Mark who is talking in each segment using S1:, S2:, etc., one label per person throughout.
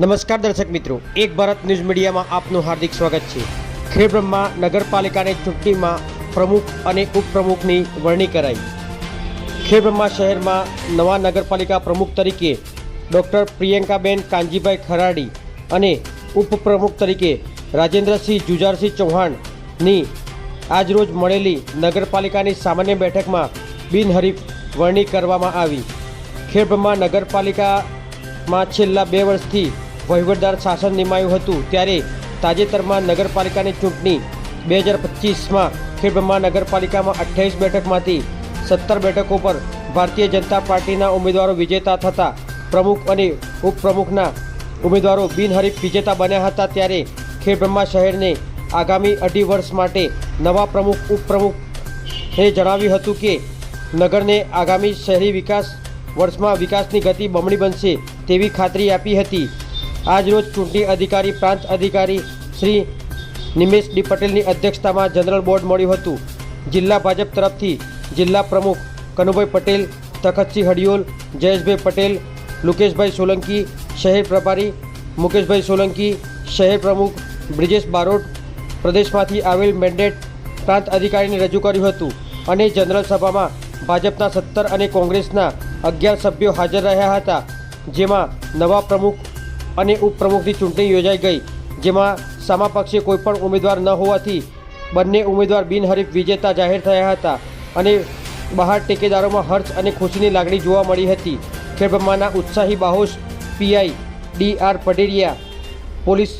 S1: નમસ્કાર દર્શક મિત્રો, એક ભારત ન્યૂઝ મીડિયામાં આપનું હાર્દિક સ્વાગત છે. ખેડબ્રહ્મા નગરપાલિકાની ચૂંટણીમાં પ્રમુખ અને ઉપપ્રમુખની વરણી કરાઈ. ખેડબ્રહ્મા શહેરમાં નવા નગરપાલિકા પ્રમુખ તરીકે ડૉક્ટર પ્રિયંકાબેન કાંજીભાઈ ખરાડી અને ઉપપ્રમુખ તરીકે રાજેન્દ્રસિંહ જુજારસિંહ ચૌહાણની આજરોજ મળેલી નગરપાલિકાની સામાન્ય બેઠકમાં બિનહરીફ વરણી કરવામાં આવી. ખેડબ્રહ્મા નગરપાલિકામાં છેલ્લા બે વર્ષથી વહીવટદાર શાસન નિમાયું હતું, ત્યારે તાજેતરમાં નગરપાલિકાની ચૂંટણી બે હજાર પચીસમાં ખેડબ્રહ્મા નગરપાલિકામાં અઠ્યાવીસ બેઠકમાંથી સત્તર બેઠકો પર ભારતીય જનતા પાર્ટીના ઉમેદવારો વિજેતા થતા પ્રમુખ અને ઉપપ્રમુખના ઉમેદવારો બિનહરીફ વિજેતા બન્યા હતા, ત્યારે ખેડબ્રહ્મા શહેરને આગામી અઢી વર્ષ માટે નવા પ્રમુખ, ઉપપ્રમુખે જણાવ્યું હતું કે, નગરને આગામી શહેરી વિકાસ વર્ષમાં વિકાસની ગતિ બમણી બનશે તેવી ખાતરી આપી હતી. આજરોજ ચૂંટણી અધિકારી, પ્રાંત અધિકારી શ્રી નિમેશ ડી પટેલની અધ્યક્ષતામાં જનરલ બોર્ડ મળ્યું હતું. જિલ્લા ભાજપ તરફથી જિલ્લા પ્રમુખ કનુભાઈ પટેલ, તખતસિંહ હડિયોલ, જયેશભાઈ પટેલ, લુકેશભાઈ સોલંકી, શહેર પ્રભારી મુકેશભાઈ સોલંકી, શહેર પ્રમુખ બ્રિજેશ બારોટ પ્રદેશમાંથી આવેલ મેન્ડેટ પ્રાંત અધિકારીને રજૂ કર્યું હતું અને જનરલ સભામાં ભાજપના સત્તર અને કોંગ્રેસના અગિયાર સભ્યો હાજર રહ્યા હતા, જેમાં નવા પ્રમુખ અને ઉપપ્રમુખની ચૂંટણી યોજાઈ ગઈ, જેમાં સામા પક્ષે કોઈપણ ઉમેદવાર ન હોવાથી બંને ઉમેદવાર બિનહરીફ વિજેતા જાહેર થયા હતા અને બહાર ટેકેદારોમાં હર્ષ અને ખુશીની લાગણી જોવા મળી હતી. ખેડબ્રહ્માના ઉત્સાહી બાહોશ, PI D R Pateriya, police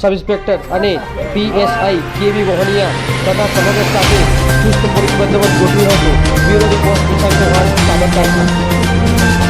S1: sub inspector અને પીએસઆઈ કેવી મોહનિયા તથા સમગ્ર સાથે ચુસ્ત પોલીસ બંદોબસ્ત ગોઠવ્યો હતો. Bureau report Sabarkantha.